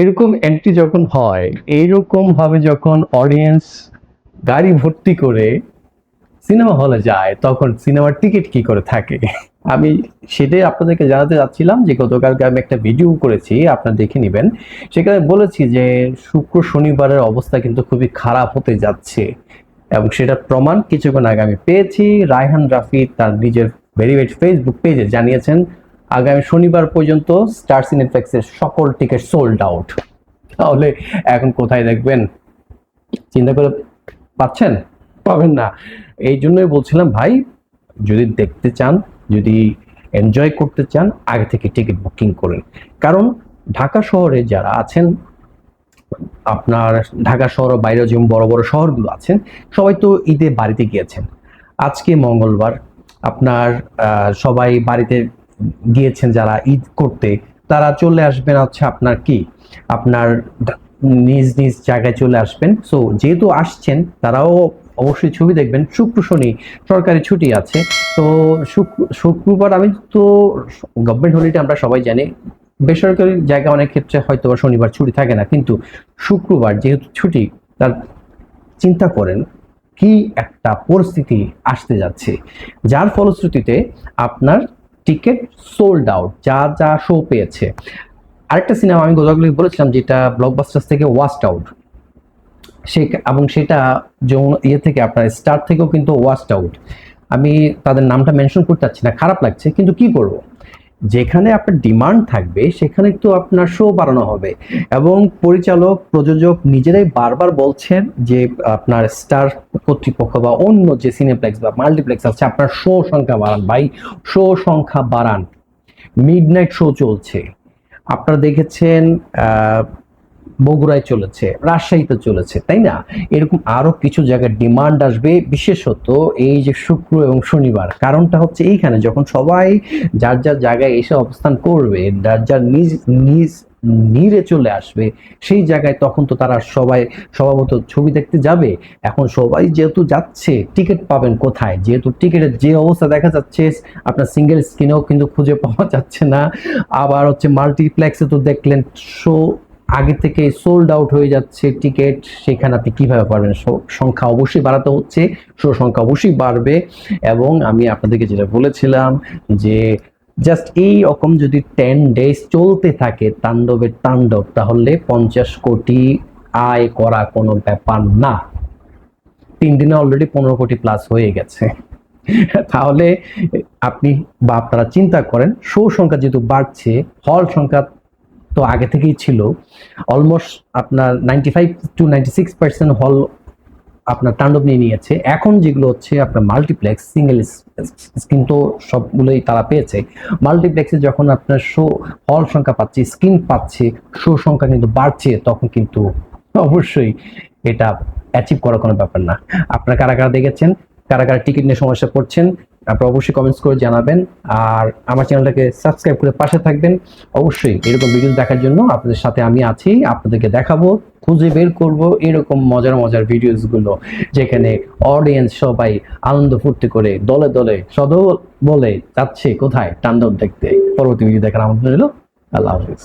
এরকম এন্ট্রি যখন হয় এইরকম ভাবে যখন অডিয়েন্স গাড়ি ভর্তি করে সিনেমা হলে যায়, তখন সিনেমার টিকিট কি করে থাকে? আমি সেটাই আপনাদেরকে জানাতে যাচ্ছিলাম যে গতকালকে আমি একটা ভিডিও করেছি, আপনারা দেখে নেবেন। সেখানে বলেছি যে শুক্র শনিবারের অবস্থা কিন্তু খুবই খারাপ হতে যাচ্ছে। এবং সেটার প্রমাণ কিছুক্ষণ আগে আমি পেয়েছি। রায়হান রাফি তার নিজের ভেরিভেট ফেসবুক পেজে জানিয়েছেন আগামী শনিবার পর্যন্ত স্টার সিনেপ্লেক্সের সকল টিকিট সোল্ড আউট তাহলে এখন কোথায় দেখবেন? চিন্তা করে পাচ্ছেন? পাবেন না। এই জন্যই বলছিলাম ভাই, যদি দেখতে চান, যদি এনজয় করতে চান, আগে থেকে টিকিট বুকিং করেন। কারণ ঢাকা শহরে যারা আছেন, আপনার ঢাকা শহর ও বাইরে যেমন বড় বড় শহরগুলো আছেন, সবাই তো ঈদে বাড়িতে গিয়েছেন। আজকে মঙ্গলবার, আপনার সবাই বাড়িতে গিয়েছেন যারা ঈদ করতে, তারা চলে আসবেন হচ্ছে আপনার কি? আপনার নিজ নিজ জায়গায় চলে আসবেন। সো যেহেতু আসছেন, তারাও অবশ্যই ছবি দেখবেন। শুক্র শনি, সরকারি ছুটি আছে। তো শুক্র- শুক্রবার আমি তো গভর্নমেন্ট হলিডে আমরা সবাই জানি। বেসরকারি জায়গা অনেক ক্ষেত্রে হয়তো শনিবার ছুটি থাকে না। কিন্তু শুক্রবার যেহেতু ছুটি, তার চিন্তা করেন কি একটা পরিস্থিতি আসতে যাচ্ছে। যার ফলশ্রুতিতে আপনার টিকিট সোল্ড আউট যা যা শো পেয়েছে। আরেকটা সিনেমা আমি গতকাল বলেছিলাম যেটা ব্লকবাস্টার থেকে ওয়াস্ট আউট সে এবং সেটা যেমন ইয়ে থেকে আপনার স্টার থেকেও কিন্তু ওয়াস্ট আউট আমি তাদের নামটা মেনশন করতে চাচ্ছি না, খারাপ লাগছে, কিন্তু কি করব? যেখানে আপনার ডিমান্ড থাকবে, সেখানে তো আপনার শো বাড়ানো হবে। এবং পরিচালক, প্রযোজক নিজেরাই বারবার বলছেন যে আপনার স্টার কর্তৃপক্ষ বা অন্য যে সিনেপ্লেক্স বা মাল্টিপ্লেক্স আছে, আপনার শো সংখ্যা বাড়ান। ভাই, শো সংখ্যা বাড়ান। মিড নাইট শো চলছে। আপনারা দেখেছেন বগুড়ায় চলেছে, রাজশাহীতে চলেছে, তাই না? এরকম আরও কিছু জায়গায় ডিমান্ড আসবে, বিশেষত এই যে শুক্র এবং শনিবার। কারণটা হচ্ছে এইখানে যখন সবাই যার যার জায়গায় এসে অবস্থান করবে, যার যার নিজ নিজ নিরে চলে আসবে, সেই জায়গায় তখন তো তারা সবাই স্বভাবত ছবি দেখতে যাবে। এখন সবাই যেহেতু যাচ্ছে, টিকিট পাবেন কোথায়? যেহেতু টিকিটের যে অবস্থা দেখা যাচ্ছে, আপনার সিঙ্গেল স্ক্রিনেও কিন্তু খুঁজে পাওয়া যাচ্ছে না। আবার হচ্ছে মাল্টিপ্লেক্সে তো দেখলেন শো আগে থেকে সোল্ড আউট হয়ে যাচ্ছে টিকিট সেখানে আপনি কীভাবে পারবেন? সংখ্যা অবশ্যই বাড়াতে হচ্ছে শো সংখ্যা অবশ্যই বাড়বে। এবং আমি আপনাদেরকে যেটা বলেছিলাম যে জাস্ট এই রকম যদি টেন ডেজ চলতে থাকে তাণ্ডবের তাণ্ডব, তাহলে পঞ্চাশ কোটি আয় করা কোনো ব্যাপার না। তিন দিনে অলরেডি পনেরো কোটি প্লাস হয়ে গেছে। তাহলে আপনি বা আপনারা চিন্তা করেন শো সংখ্যা যেহেতু বাড়ছে, হল সংখ্যা তো আগে থেকেই ছিল। অলমোস্ট আপনার ninety five to ninety six percent হল আপনার তাণ্ডব নিয়ে নিয়েছে। এখন যেগুলো হচ্ছে আপনার মাল্টিপ্লেক্স সিঙ্গেল স্ক্রিন তো সবগুলোই তারা পেয়েছে। মাল্টিপ্লেক্সে যখন আপনার শো হল সংখ্যা পাচ্ছে স্ক্রিন পাচ্ছে শো সংখ্যা কিন্তু বাড়ছে, তখন কিন্তু অবশ্যই এটা অ্যাচিভ করার কোনো ব্যাপার না। আপনারা কারা কারা দেখেছেন? কারা কারা টিকিট নিয়ে সমস্যা পড়ছেন? আপনারা অবশ্যই কমেন্টস করে জানাবেন। আর আমার চ্যানেলটাকে সাবস্ক্রাইব করে পাশে থাকবেন। অবশ্যই এরকম ভিডিও দেখার জন্য আপনাদের সাথে আমি আছি। আপনাদেরকে দেখাবো, খুঁজে বের করব এরকম মজার মজার ভিডিওসগুলো, যেখানে অডিয়েন্স সবাই আনন্দ ফুর্তি করে দলে দলে সদল বলে যাচ্ছে কোথায় তাণ্ডব দেখতে। পরবর্তী ভিডিও দেখার আমন্ত্রণ রইল। আল্লাহ হাফিজ।